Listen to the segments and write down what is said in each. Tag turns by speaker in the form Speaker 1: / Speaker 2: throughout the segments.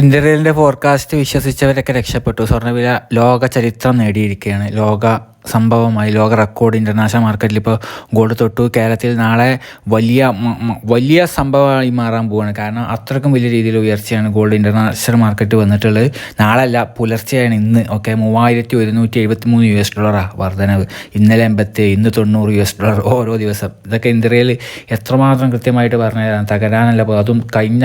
Speaker 1: ഇന്ത്യയിലെ ഫോർകാസ്റ്റ് വിശ്വസിച്ചവരൊക്കെ രക്ഷപ്പെട്ടു. സ്വർണവില ലോക ചരിത്രം നേടിയിരിക്കുകയാണ്. ലോക സംഭവമായി ലോക റെക്കോർഡ് ഇന്റർനാഷണൽ മാർക്കറ്റിൽ ഇപ്പോൾ ഗോൾഡ് തൊട്ടു. കേരളത്തിൽ നാളെ വലിയ വലിയ സംഭവമായി മാറാൻ പോവുകയാണ് കാരണം അത്രക്കും വലിയ രീതിയിൽ ഉയർച്ചയാണ് ഗോൾഡ് ഇന്റർനാഷണൽ മാർക്കറ്റ് വന്നിട്ടുള്ളത്. നാളെയല്ല പുലർച്ചെയാണ് ഇന്ന് ഓക്കെ മൂവായിരത്തി ഒരുന്നൂറ്റി എഴുപത്തി മൂന്ന് യു എസ് ഡോളറാണ് വർധനവ്. ഇന്നലെ എൺപത്തി ഇന്ന് തൊണ്ണൂറ് യു എസ് ഡോളർ ഓരോ ദിവസം. ഇതൊക്കെ ഇന്ത്യയിൽ എത്രമാത്രം കൃത്യമായിട്ട് പറഞ്ഞു തരാൻ തകരാനല്ല അതും കഴിഞ്ഞ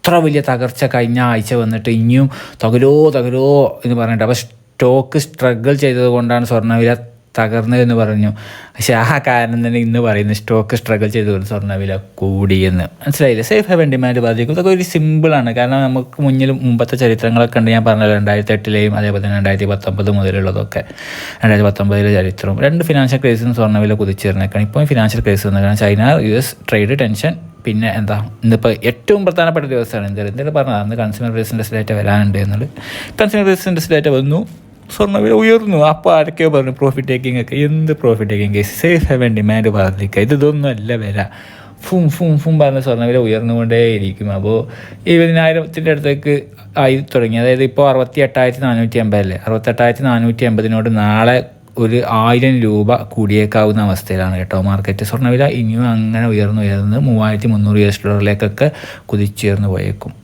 Speaker 1: അത്ര വലിയ തകർച്ച കഴിഞ്ഞ ആഴ്ച വന്നിട്ട് ഇനിയും തകരോ തകരോ എന്ന് പറഞ്ഞിട്ട്. അപ്പോൾ സ്റ്റോക്ക് സ്ട്രഗിൾ ചെയ്തത് കൊണ്ടാണ് സ്വർണവില തകർന്നതെന്ന് പറഞ്ഞു. പക്ഷേ ആ കാരണം തന്നെ ഇന്ന് പറയുന്നത് സ്റ്റോക്ക് സ്ട്രഗിൾ ചെയ്തുകൊണ്ട് സ്വർണവില കൂടിയെന്ന്. മനസ്സിലായില്ലേ? സേഫ് ഹെവൻ ഡിമാൻഡ് ബാധിക്കും. ഇതൊക്കെ ഒരു സിമ്പിളാണ് കാരണം നമുക്ക് മുന്നിൽ മുമ്പത്തെ ചരിത്രങ്ങളൊക്കെ ഉണ്ട്. ഞാൻ പറഞ്ഞല്ലോ രണ്ടായിരത്തി എട്ടിലെയും അതേപോലെ തന്നെ രണ്ടായിരത്തി പത്തൊമ്പത് മുതലുള്ളതൊക്കെ. രണ്ടായിരത്തി പത്തൊമ്പതിലെ ചരിത്രവും. രണ്ട് ഫിനാൻഷ്യൽ ക്രൈസിസും സ്വർണവില കുതിച്ചേർന്നേക്കാണ് ഇപ്പോൾ ഫിനാൻഷ്യൽ ക്രൈസ് വന്നത് കാരണം China U S trade tension പിന്നെ എന്താ ഇന്നിപ്പോൾ ഏറ്റവും പ്രധാനപ്പെട്ട ദിവസമാണ് എന്തായാലും എന്തായാലും പറഞ്ഞത് അന്ന് കൺസ്യൂമർ പ്രൈസ് ഡേറ്റ വരാനുണ്ട് എന്നുള്ളത്. കൺസ്യൂമർ പ്രൈസ് ഡേറ്റ വന്നു സ്വർണവില ഉയർന്നു. അപ്പോൾ ആരൊക്കെയോ പറഞ്ഞു പ്രോഫിറ്റ് ടേക്കിംഗ് ഒക്കെ. എന്ത് profit taking case safe haven demand വർദ്ധിക്കുക ഇതൊന്നുമല്ല വില. ഫും ഫും ഫും പറഞ്ഞ സ്വർണവില ഉയർന്നുകൊണ്ടേയിരിക്കും. അപ്പോൾ ഇരുപതിനായിരത്തിന്റെ അടുത്തേക്ക് ആയി തുടങ്ങി. അതായത് ഇപ്പോൾ അറുപത്തി എട്ടായിരത്തി നാനൂറ്റി അമ്പതല്ലേ അറുപത്തെട്ടായിരത്തി നാനൂറ്റി അമ്പതിനോട് നാളെ ഒരു ആയിരം രൂപ കൂടിയേക്കാവുന്ന അവസ്ഥയിലാണ് കേട്ടോ മാർക്കറ്റ്. സ്വർണവില ഇനിയും അങ്ങനെ ഉയർന്നു ഉയർന്ന് മൂവായിരത്തി മുന്നൂറ് യു എസ് ഡോളറിലേക്കൊക്കെ കുതിച്ചുയർന്നു പോയേക്കും.